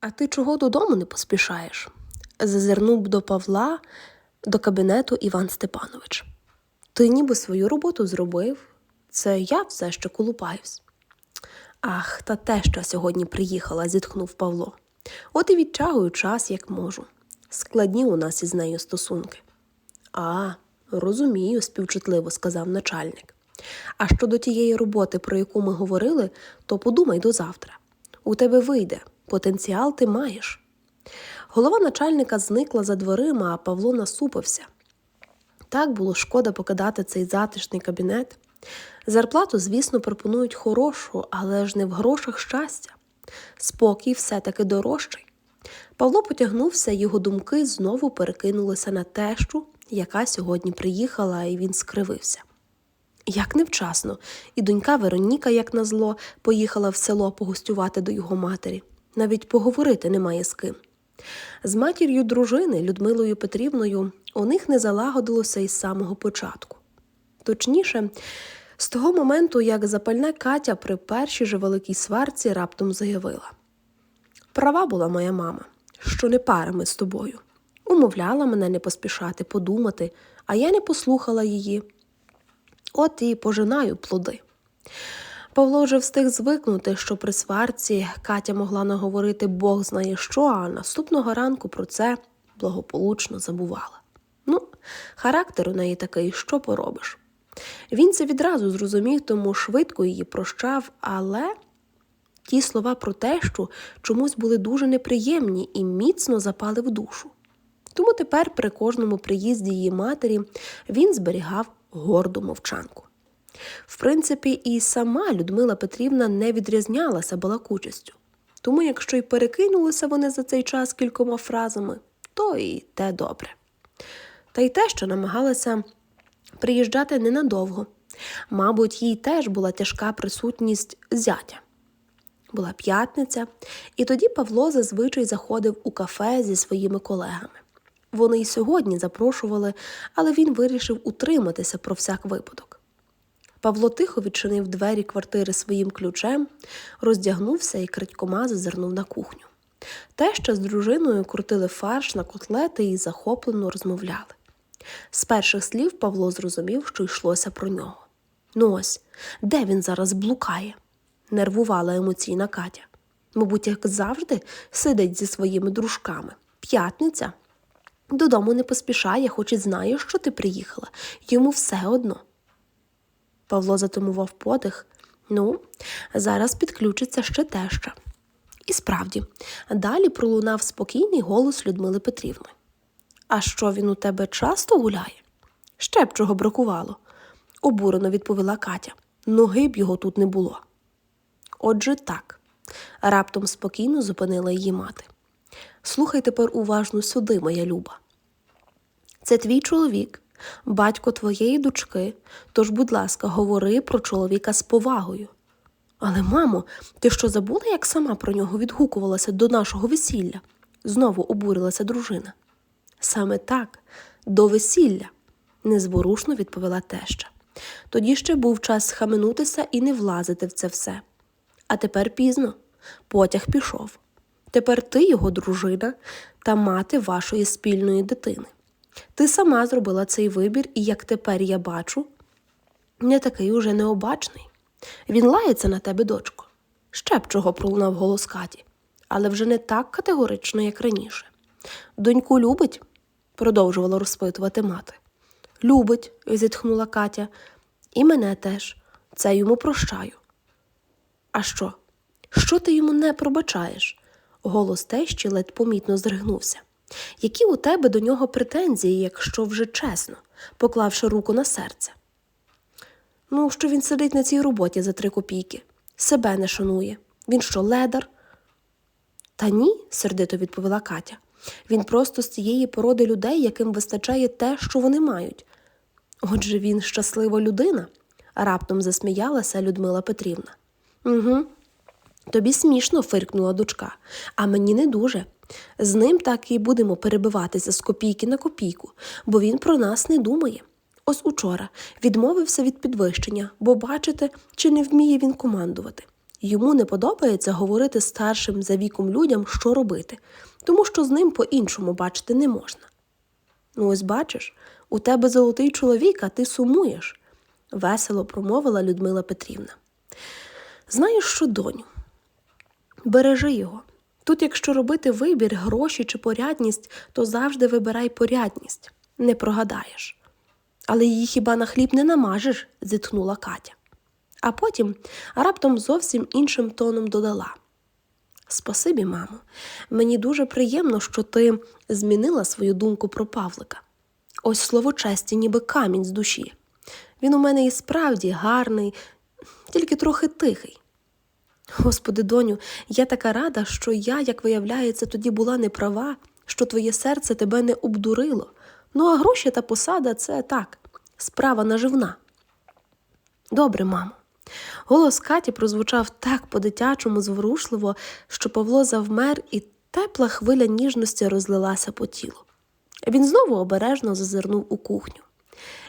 А ти чого додому не поспішаєш? зазирнув до Павла до кабінету Іван Степанович. Ти ніби свою роботу зробив. Це я все ще колупаюсь. Ах, та те, що сьогодні приїхала, зітхнув Павло. От і відтягую час, як можу. Складні у нас із нею стосунки. А, розумію, співчутливо сказав начальник. А щодо тієї роботи, про яку ми говорили, то подумай до завтра. У тебе вийде, потенціал ти маєш. Голова начальника зникла за дверима, а Павло насупився. Так було шкода покидати цей затишний кабінет. Зарплату, звісно, пропонують хорошу, але ж не в грошах щастя. Спокій все-таки дорожчий. Павло потягнувся, його думки знову перекинулися на тещу, яка сьогодні приїхала, і він скривився. Як невчасно, і донька Вероніка, як назло, поїхала в село погостювати до його матері. Навіть поговорити немає з ким. З матір'ю дружини Людмилою Петрівною у них не залагодилося із самого початку. Точніше, з того моменту, як запальна Катя при першій же великій сварці раптом заявила: Права була моя мама, що не пара ми з тобою. Умовляла мене не поспішати, подумати, а я не послухала її. От і пожинаю плоди. Павло вже встиг звикнути, що при сварці Катя могла наговорити Бог знає що, а наступного ранку про це благополучно забувала. Ну, характер у неї такий, що поробиш. Він це відразу зрозумів, тому швидко її прощав, але ті слова про те, що чомусь були дуже неприємні і міцно запали в душу. Тому тепер при кожному приїзді її матері він зберігав горду мовчанку. В принципі, і сама Людмила Петрівна не відрізнялася балакучістю. Тому, якщо й перекинулися вони за цей час кількома фразами, то і те добре. Та й те, що намагалася приїжджати ненадовго. Мабуть, їй теж була тяжка присутність зятя. Була п'ятниця, і тоді Павло зазвичай заходив у кафе зі своїми колегами. Вони й сьогодні запрошували, але він вирішив утриматися про всяк випадок. Павло тихо відчинив двері квартири своїм ключем, роздягнувся і крадькома зазирнув на кухню. Теща з дружиною крутили фарш на котлети і захоплено розмовляли. З перших слів Павло зрозумів, що йшлося про нього. Ну ось, де він зараз блукає? нервувала емоційна Катя. Мабуть, як завжди, сидить зі своїми дружками. П'ятниця. Додому не поспішає, хоч і знає, що ти приїхала. Йому все одно. Павло затумував подих. Ну, зараз підключиться ще теща. І справді, далі пролунав спокійний голос Людмили Петрівни. А що він у тебе часто гуляє? Ще б чого бракувало, обурено відповіла Катя. Ноги б його тут не було. Отже, так, раптом спокійно зупинила її мати. Слухай тепер уважно сюди, моя люба. Це твій чоловік, батько твоєї дочки, тож, будь ласка, говори про чоловіка з повагою. Але, мамо, ти що забула, як сама про нього відгукувалася до нашого весілля? знову обурилася дружина. Саме так, до весілля, незворушно відповіла теща. Тоді ще був час схаменутися і не влазити в це все. А тепер пізно. Потяг пішов. Тепер ти його дружина та мати вашої спільної дитини. Ти сама зробила цей вибір, і, як тепер я бачу, не такий уже необачний. Він лається на тебе, дочко. Ще б чого пролунав голос Каті, але вже не так категорично, як раніше. Доньку любить? продовжувала розпитувати мати. Любить, зітхнула Катя, і мене теж. Це йому прощаю. А що? Що ти йому не пробачаєш? Голос тещі ледь помітно здригнувся. Які у тебе до нього претензії, якщо вже чесно, поклавши руку на серце? Ну, що він сидить на цій роботі за три копійки, себе не шанує. Він що, ледар? Та ні, сердито відповіла Катя. Він просто з цієї породи людей, яким вистачає те, що вони мають. Отже, він щаслива людина, раптом засміялася Людмила Петрівна. Угу. Тобі смішно, фиркнула дочка, а мені не дуже. З ним так і будемо перебиватися з копійки на копійку, бо він про нас не думає. Ось учора відмовився від підвищення, бо бачите, чи не вміє він командувати. Йому не подобається говорити старшим за віком людям, що робити, тому що з ним по-іншому бачити не можна. Ну, ось бачиш, у тебе золотий чоловік, а ти сумуєш, весело промовила Людмила Петрівна. Знаєш що, доню? Бережи його. Тут, якщо робити вибір, гроші чи порядність, то завжди вибирай порядність, не прогадаєш. Але її хіба на хліб не намажеш, зітхнула Катя. А потім раптом зовсім іншим тоном додала. Спасибі, мамо. Мені дуже приємно, що ти змінила свою думку про Павлика. Ось слово честі, ніби камінь з душі. Він у мене і справді гарний, тільки трохи тихий. Господи, доню, я така рада, що я, як виявляється, тоді була не права, що твоє серце тебе не обдурило. Ну, а гроші та посада це так, справа наживна. Добре, мамо. Голос Каті прозвучав так по-дитячому зворушливо, що Павло завмер, і тепла хвиля ніжності розлилася по тілу. Він знову обережно зазирнув у кухню.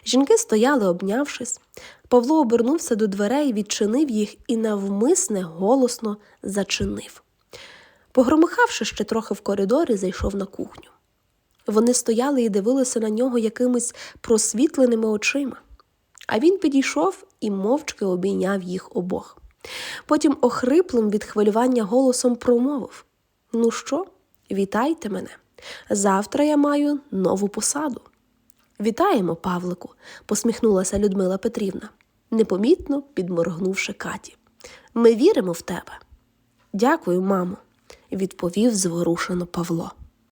Жінки стояли, обнявшись. Павло обернувся до дверей, відчинив їх і навмисне голосно зачинив. Погромихавши ще трохи в коридорі, зайшов на кухню. Вони стояли і дивилися на нього якимись просвітленими очима. А він підійшов і мовчки обійняв їх обох. Потім охриплим від хвилювання голосом промовив: Ну що, вітайте мене. Завтра я маю нову посаду. Вітаємо, Павлику, посміхнулася Людмила Петрівна, непомітно підморгнувши Каті. Ми віримо в тебе. Дякую, мамо, відповів зворушено Павло.